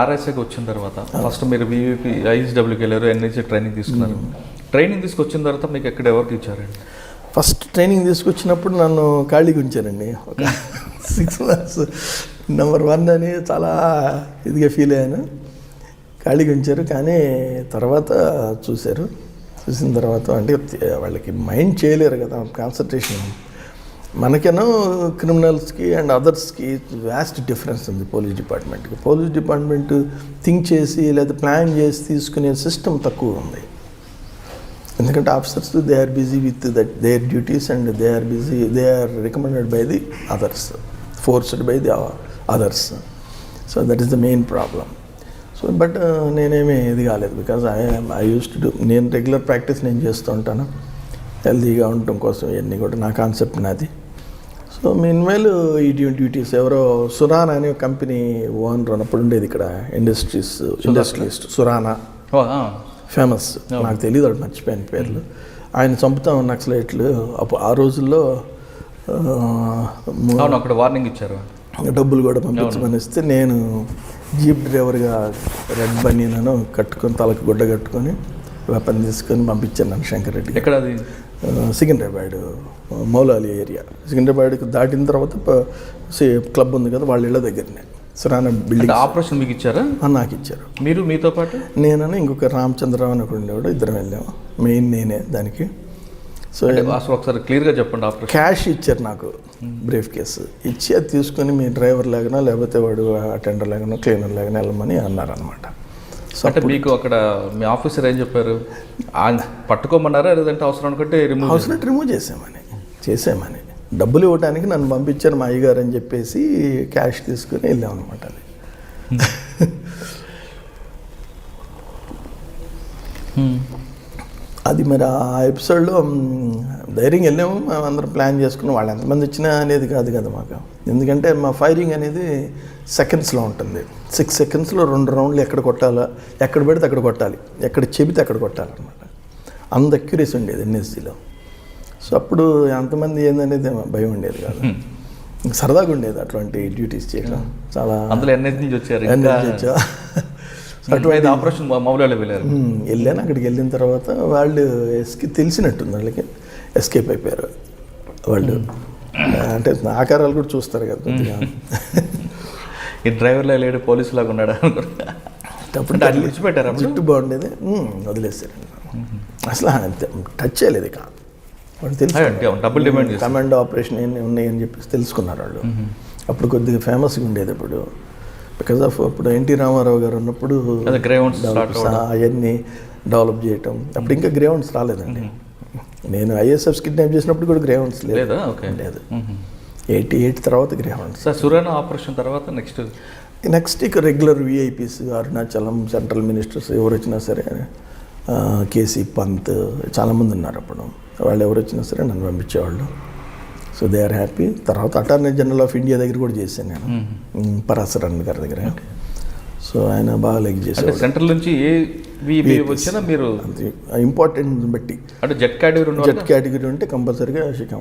ఆర్ఎస్ఏకి వచ్చిన తర్వాత ఫస్ట్ మీరు వివిపి ఐఎస్డబ్ల్యూకి వెళ్ళారు ఎన్ఐసి ట్రైనింగ్ తీసుకున్నారు. ట్రైనింగ్ తీసుకొచ్చిన తర్వాత మీకు ఎక్కడ ఎవరికి ఇచ్చారండి? ఫస్ట్ ట్రైనింగ్ తీసుకొచ్చినప్పుడు నన్ను ఖాళీగా ఉంచారండి ఒక సిక్స్ మంత్స్ నెంబర్ వన్ అని చాలా ఇదిగా ఫీల్ అయ్యాను. ఖాళీగా ఉంచారు కానీ తర్వాత చూశారు. చూసిన తర్వాత అంటే వాళ్ళకి మైండ్ చేయలేరు కదా కాన్సన్ట్రేషన్ మనకేనో క్రిమినల్స్కి అండ్ అదర్స్కి వ్యాస్ట్ డిఫరెన్స్ ఉంది పోలీస్ డిపార్ట్మెంట్కి. పోలీస్ డిపార్ట్మెంట్ థింక్ చేసి లేదా ప్లాన్ చేసి తీసుకునే సిస్టమ్ తక్కువ ఉంది. ఎందుకంటే officers they are busy with that their duties and they are busy they are recommended by the others forced by the others so that is the main problem so but నేనేమి ఇది కాలేదు because I I use to do నేను regular practice నేను చేస్తూ ఉంటాను. హెల్తీగా ఉండటం కోసం ఇవన్నీ కూడా నా కాన్సెప్ట్ నాది. సో మీన్వైల్ ఈ డ్యూ- డ్యూటీస్ ఎవరో సురానా అనే కంపెనీ ఓనర్ ఉన్నప్పుడు ఉండేది ఇక్కడ ఇండస్ట్రీస్ ఇండస్ట్రియలిస్ట్ సురానా. ఫేమస్ నాకు తెలియదు వాడు మర్చిపోయాను పేర్లు. ఆయన చంపుతాం నక్సలైట్లు అప్పుడు ఆ రోజుల్లో అక్కడ వార్నింగ్ ఇచ్చారు. డబ్బులు కూడా పంపించమని ఇస్తే నేను జీప్ డ్రైవర్గా రెడ్ బనీనను కట్టుకొని తలకు గుడ్డ కట్టుకొని వెపన్ తీసుకొని పంపించాను నన్ను శంకర్ రెడ్డి ఎక్కడ అది సికింద్రాబాద్ మౌలాలి ఏరియా. సికింద్రాబాద్కి దాటిన తర్వాత క్లబ్ ఉంది కదా వాళ్ళ ఇళ్ళ దగ్గరనే. సురాన బిల్డింగ్ ఆపరేషన్ మీకు ఇచ్చారా? నాకు ఇచ్చారు. మీరు మీతో పాటు? నేనని ఇంకొక రామచంద్రరావు అని ఒకడు ఉండేవాడు ఇద్దరం వెళ్ళాము. మెయిన్ నేనే దానికి. సో అసలు ఒకసారి క్లియర్గా చెప్పండి ఆపరేషన్. క్యాష్ ఇచ్చారు నాకు బ్రీఫ్ కేసు. ఇచ్చి అది తీసుకొని మీ డ్రైవర్ లాగానో లేకపోతే వాడు అటెండర్ లాగానో క్లీనర్ లాగానో వెళ్ళమని అన్నారనమాట సో అంటే మీకు అక్కడ మీ ఆఫీసర్ ఏం చెప్పారు? పట్టుకోమన్నారా? లేదంటే అవసరం అనుకుంటే రిమూవ్ హౌస్నట్ రిమూవ్ చేసామని చేసామని డబ్బులు ఇవ్వడానికి నన్ను పంపించారు మా అయ్యగారు అని చెప్పేసి క్యాష్ తీసుకుని వెళ్ళాం అనమాట అది. అది మరి ఆ ఎపిసోడ్లో ధైర్యంగా వెళ్ళాము. మేము అందరం ప్లాన్ చేసుకున్నాం. వాళ్ళు ఎంతమంది వచ్చినా అనేది కాదు కదా మాకు. ఎందుకంటే మా ఫైరింగ్ అనేది సెకండ్స్లో ఉంటుంది. సిక్స్ సెకండ్స్లో రెండు రౌండ్లు ఎక్కడ కొట్టాలా ఎక్కడ పెడితే అక్కడ కొట్టాలి. ఎక్కడ చెబితే అక్కడ కొట్టాలన్నమాట. అంత అక్యురేసీ ఉండేది ఎన్ఎస్సీలో సో అప్పుడు ఎంతమంది ఏందనేది భయం ఉండేది కాదు. సరదాగా ఉండేది అటువంటి డ్యూటీస్ చేయడం చాలా అందులో ఎన్ఎస్ నుంచి వచ్చారు. ఇంకా అటువంటి ఆపరేషన్ మౌలాలో వెళ్ళారు. వెళ్ళాను. అక్కడికి వెళ్ళిన తర్వాత వాళ్ళు ఎస్కి తెలిసినట్టుంది వాళ్ళకి. ఎస్కేప్ అయిపోయారు వాళ్ళు. అంటే ఆకారాలు కూడా చూస్తారు కదా కొద్దిగా. ఈ డ్రైవర్లో లేడు పోలీసు లాగా ఉన్నాడు అప్పుడు విడిచిపెట్టారు జుట్టు బాగుండేది. వదిలేశారు. అసలు అంతే టచ్ చేయలేదు ఇక. వాళ్ళు తెలుసు అంటే డబుల్ డిమాండ్ కమాండ్ ఆపరేషన్ ఏమి ఉన్నాయని చెప్పేసి తెలుసుకున్నారు వాళ్ళు. అప్పుడు కొద్దిగా ఫేమస్గా ఉండేది ఇప్పుడు బికాజ్ ఆఫ్ అప్పుడు ఎన్టీ రామారావు గారు ఉన్నప్పుడు అవన్నీ డెవలప్ చేయటం. అప్పుడు ఇంకా గ్రౌండ్స్ రాలేదండి. నేను ఐఎస్ఎఫ్ కిడ్నాప్ చేసినప్పుడు కూడా గ్రౌండ్స్ లేదు. లేదా? ఎయిటీ ఎయిట్ తర్వాత గ్రౌండ్స్ సార్ సురానా ఆపరేషన్ తర్వాత నెక్స్ట్? నెక్స్ట్ ఇక regular VIPs Arunachalam central ministers ఎవరు వచ్చినా సరే కేసీ పంత్ చాలామంది ఉన్నారు అప్పుడు. వాళ్ళు ఎవరు వచ్చినా సరే నన్ను పంపించేవాళ్ళు. సో దే ఆర్ హ్యాపీ తర్వాత అటార్నీ జనరల్ ఆఫ్ ఇండియా దగ్గర కూడా చేశాను నేను. ఉమ్, పరాశరన్ గారి దగ్గర. సో ఆయన బాగా లైక్ చేసేవాడు. సెంట్రల్ నుంచి ఏ వచ్చినా మీరు ఇంపార్టెంట్ బట్టి. అంటే జెట్ కేటగిరీ జెట్ కేటగిరీ ఉంటే కంపల్సరీగా శిఖం